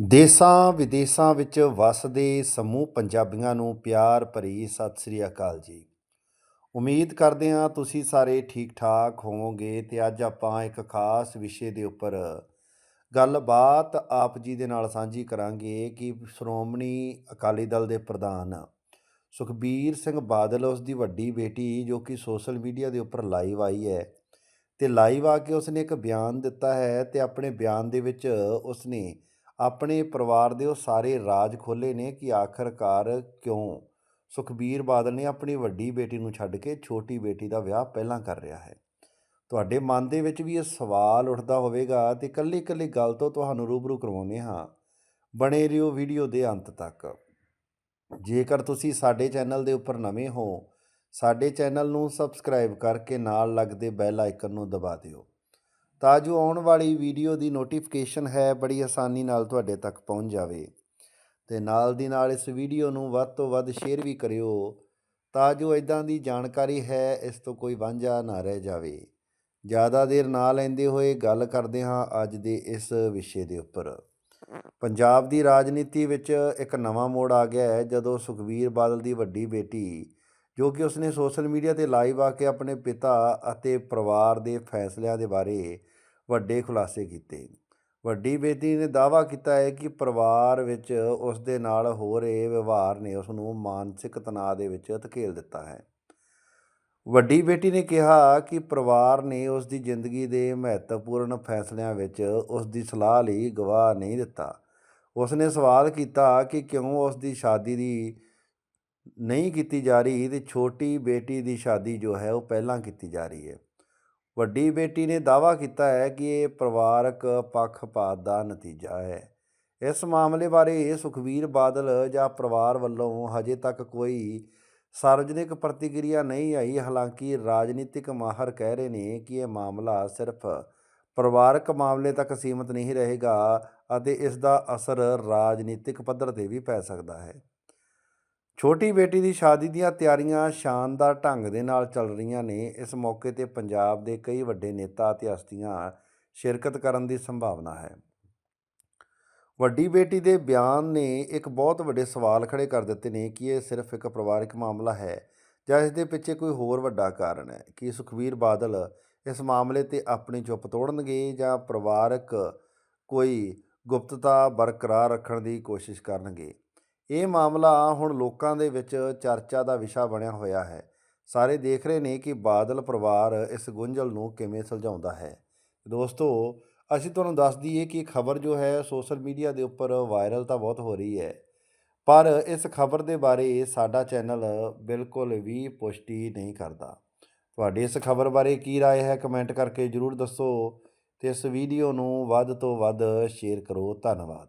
ਦੇਸਾਂ ਵਿਦੇਸਾਂ ਵਿੱਚ ਵੱਸਦੇ ਸਮੂਹ ਪੰਜਾਬੀਆਂ ਨੂੰ ਪਿਆਰ ਭਰੀ ਸਤਿ ਸ੍ਰੀ ਅਕਾਲ ਜੀ। ਉਮੀਦ ਕਰਦੇ ਹਾਂ ਤੁਸੀਂ ਸਾਰੇ ਠੀਕ ਠਾਕ ਹੋਵੋਗੇ ਤੇ ਅੱਜ ਆਪਾਂ ਇੱਕ ਖਾਸ ਵਿਸ਼ੇ ਦੇ ਉੱਪਰ ਗੱਲਬਾਤ ਆਪ ਜੀ ਦੇ ਨਾਲ ਸਾਂਝੀ ਕਰਾਂਗੇ ਕਿ ਸ਼੍ਰੋਮਣੀ ਅਕਾਲੀ ਦਲ ਦੇ ਪ੍ਰਧਾਨ ਸੁਖਬੀਰ ਸਿੰਘ ਬਾਦਲ, ਉਸ ਦੀ ਵੱਡੀ ਬੇਟੀ ਜੋ ਕਿ ਸੋਸ਼ਲ ਮੀਡੀਆ ਦੇ ਉੱਪਰ ਲਾਈਵ ਆਈ ਹੈ ਤੇ ਲਾਈਵ ਆ ਕੇ ਉਸਨੇ ਇੱਕ ਬਿਆਨ ਦਿੱਤਾ ਹੈ ਤੇ ਆਪਣੇ ਬਿਆਨ ਦੇ ਵਿੱਚ ਉਸਨੇ ਆਪਣੇ ਪਰਿਵਾਰ ਦੇ ਉਹ ਸਾਰੇ ਰਾਜ ਖੋਲ੍ਹੇ ਨੇ ਕਿ ਆਖਰਕਾਰ ਕਿਉਂ? ਸੁਖਬੀਰ ਬਾਦਲ ਨੇ ਆਪਣੀ ਵੱਡੀ ਬੇਟੀ ਨੂੰ ਛੱਡ ਕੇ ਛੋਟੀ ਬੇਟੀ ਦਾ ਵਿਆਹ ਪਹਿਲਾਂ ਕਰ ਰਿਹਾ ਹੈ। ਤੁਹਾਡੇ ਮਨ ਦੇ ਵਿੱਚ ਵੀ ਇਹ ਸਵਾਲ ਉੱਠਦਾ ਹੋਵੇਗਾ ਤੇ ਇਕੱਲੀ ਇਕੱਲੀ ਗੱਲ ਤੋਂ ਤੁਹਾਨੂੰ ਰੂਬਰੂ ਕਰਵਾਉਂਦੇ ਹਾਂ। ਬਣੇ ਰਹੋ ਵੀਡੀਓ ਦੇ ਅੰਤ ਤੱਕ। ਜੇਕਰ ਤੁਸੀਂ ਸਾਡੇ ਚੈਨਲ ਦੇ ਉੱਪਰ ਨਵੇਂ ਹੋ, ਸਾਡੇ ਚੈਨਲ ਨੂੰ ਸਬਸਕ੍ਰਾਈਬ ਕਰਕੇ ਨਾਲ ਲੱਗਦੇ ਬੈਲ ਆਈਕਨ ਨੂੰ ਦਬਾ ਦਿਓ। ਤਾਂ ਜੋ ਆਉਣ ਵਾਲੀ ਵੀਡੀਓ ਦੀ ਨੋਟੀਫਿਕੇਸ਼ਨ ਹੈ, ਬੜੀ ਆਸਾਨੀ ਨਾਲ ਤੁਹਾਡੇ ਤੱਕ ਪਹੁੰਚ ਜਾਵੇ। ਤੇ ਨਾਲ ਦੀ ਨਾਲ ਇਸ ਵੀਡੀਓ ਨੂੰ ਵੱਧ ਤੋਂ ਵੱਧ ਸ਼ੇਅਰ ਵੀ ਕਰਿਓ। ਤਾਂ ਜੋ ਇਦਾਂ ਦੀ ਜਾਣਕਾਰੀ ਹੈ, ਇਸ ਤੋਂ ਕੋਈ ਵਾਂਝਾ ਨਾ ਰਹਿ ਜਾਵੇ। ਜ਼ਿਆਦਾ ਦੇਰ ਨਾ ਲੈਂਦੇ ਹੋਏ ਗੱਲ ਕਰਦੇ ਹਾਂ ਅੱਜ ਦੇ ਇਸ ਵਿਸ਼ੇ ਦੇ ਉੱਪਰ। ਪੰਜਾਬ ਦੀ ਰਾਜਨੀਤੀ ਵਿੱਚ ਇੱਕ ਨਵਾਂ ਮੋੜ ਆ ਗਿਆ ਹੈ, ਜਦੋਂ ਸੁਖਬੀਰ ਬਾਦਲ ਦੀ ਵੱਡੀ ਬੇਟੀ, ਜੋ ਕਿ ਉਸਨੇ ਸੋਸ਼ਲ ਮੀਡੀਆ ਤੇ ਲਾਈਵ ਆ ਕੇ ਆਪਣੇ ਪਿਤਾ ਅਤੇ ਪਰਿਵਾਰ ਦੇ ਫੈਸਲਿਆਂ ਦੇ ਬਾਰੇ ਵੱਡੇ ਖੁਲਾਸੇ ਕੀਤੇ। ਵੱਡੀ ਬੇਟੀ ਨੇ ਦਾਅਵਾ ਕੀਤਾ ਹੈ ਕਿ ਪਰਿਵਾਰ ਵਿੱਚ ਉਸ ਦੇ ਨਾਲ ਹੋ ਰਹੇ ਵਿਵਹਾਰ ਨੇ ਉਸ ਨੂੰ ਮਾਨਸਿਕ ਤਣਾਅ ਦੇ ਵਿੱਚ ਧਕੇਲ ਦਿੱਤਾ ਹੈ। ਵੱਡੀ ਬੇਟੀ ਨੇ ਕਿਹਾ ਕਿ ਪਰਿਵਾਰ ਨੇ ਉਸ ਦੀ ਜ਼ਿੰਦਗੀ ਦੇ ਮਹੱਤਵਪੂਰਨ ਫੈਸਲਿਆਂ ਵਿੱਚ ਉਸ ਦੀ ਸਲਾਹ ਲਈ ਗਵਾਹ ਨਹੀਂ ਦਿੱਤਾ। ਉਸ ਨੇ ਸਵਾਲ ਕੀਤਾ ਕਿ ਕਿਉਂ ਉਸ ਦੀ ਸ਼ਾਦੀ ਦੀ ਨਹੀਂ ਕੀਤੀ ਜਾ ਰਹੀ ਤੇ ਛੋਟੀ ਬੇਟੀ ਦੀ ਸ਼ਾਦੀ ਜੋ ਹੈ ਉਹ ਪਹਿਲਾਂ ਕੀਤੀ ਜਾ ਰਹੀ ਹੈ। ਵੱਡੀ ਬੇਟੀ ਨੇ ਦਾਅਵਾ ਕੀਤਾ ਹੈ ਕਿ ਇਹ ਪਰਿਵਾਰਕ ਪੱਖਪਾਤ ਦਾ ਨਤੀਜਾ ਹੈ। ਇਸ ਮਾਮਲੇ ਬਾਰੇ ਸੁਖਬੀਰ ਬਾਦਲ ਜਾਂ ਪਰਿਵਾਰ ਵੱਲੋਂ ਹਜੇ ਤੱਕ ਕੋਈ ਸਾਰਵਜਨਿਕ ਪ੍ਰਤੀਕਿਰਿਆ ਨਹੀਂ ਆਈ, ਹਾਲਾਂਕਿ ਰਾਜਨੀਤਿਕ ਮਾਹਰ ਕਹਿ ਰਹੇ ਨੇ ਕਿ ਇਹ ਮਾਮਲਾ ਸਿਰਫ ਪਰਿਵਾਰਕ ਮਾਮਲੇ ਤੱਕ ਸੀਮਤ ਨਹੀਂ ਰਹੇਗਾ ਅਤੇ ਇਸ ਦਾ ਅਸਰ ਰਾਜਨੀਤਿਕ ਪੱਧਰ ਤੇ ਵੀ ਪੈ ਸਕਦਾ ਹੈ। ਛੋਟੀ ਬੇਟੀ ਦੀ ਸ਼ਾਦੀ ਦੀਆਂ ਤਿਆਰੀਆਂ ਸ਼ਾਨਦਾਰ ਢੰਗ ਦੇ ਨਾਲ ਚੱਲ ਰਹੀਆਂ ਨੇ। ਇਸ ਮੌਕੇ ਤੇ ਪੰਜਾਬ ਦੇ ਕਈ ਵੱਡੇ ਨੇਤਾ ਅਤੇ ਹਸਤੀਆਂ ਸ਼ਿਰਕਤ ਕਰਨ ਦੀ ਸੰਭਾਵਨਾ ਹੈ। ਵੱਡੀ ਬੇਟੀ ਦੇ ਬਿਆਨ ਨੇ ਇੱਕ ਬਹੁਤ ਵੱਡੇ ਸਵਾਲ ਖੜੇ ਕਰ ਦਿੱਤੇ ਨੇ ਕਿ ਇਹ ਸਿਰਫ ਇੱਕ ਪਰਿਵਾਰਕ ਮਾਮਲਾ ਹੈ ਜਾਂ ਇਸ ਦੇ ਪਿੱਛੇ ਕੋਈ ਹੋਰ ਵੱਡਾ ਕਾਰਨ ਹੈ? ਕਿ ਸੁਖਵੀਰ ਬਾਦਲ ਇਸ ਮਾਮਲੇ ਤੇ ਆਪਣੀ ਚੁੱਪ ਤੋੜਨਗੇ ਜਾਂ ਪਰਿਵਾਰਕ ਕੋਈ ਗੁਪਤਤਾ ਬਰਕਰਾਰ ਰੱਖਣ ਦੀ ਕੋਸ਼ਿਸ਼ ਕਰਨਗੇ? ਇਹ ਮਾਮਲਾ ਹੁਣ ਲੋਕਾਂ ਦੇ ਵਿੱਚ ਚਰਚਾ ਦਾ ਵਿਸ਼ਾ ਬਣਿਆ ਹੋਇਆ ਹੈ ਸਾਰੇ ਦੇਖ ਰਹੇ ਨੇ ਕਿ ਬਾਦਲ ਪਰਿਵਾਰ ਇਸ ਗੁੰਝਲ ਨੂੰ ਕਿਵੇਂ ਸੁਲਝਾਉਂਦਾ ਹੈ ਦੋਸਤੋ ਅਸੀਂ ਤੁਹਾਨੂੰ ਦੱਸ ਦਈਏ ਕਿ ਖਬਰ ਜੋ ਹੈ ਸੋਸ਼ਲ ਮੀਡੀਆ ਦੇ ਉੱਪਰ ਵਾਇਰਲ ਤਾਂ ਬਹੁਤ ਹੋ ਰਹੀ ਹੈ ਪਰ ਇਸ ਖਬਰ ਦੇ ਬਾਰੇ ਸਾਡਾ ਚੈਨਲ ਬਿਲਕੁਲ ਵੀ ਪੁਸ਼ਟੀ ਨਹੀਂ ਕਰਦਾ ਤੁਹਾਡੀ ਇਸ ਖਬਰ ਬਾਰੇ ਕੀ رائے ਹੈ ਕਮੈਂਟ ਕਰਕੇ ਜਰੂਰ ਦੱਸੋ ਤੇ ਇਸ ਵੀਡੀਓ ਨੂੰ ਵੱਧ ਤੋਂ ਵੱਧ ਸ਼ੇਅਰ ਕਰੋ ਧੰਨਵਾਦ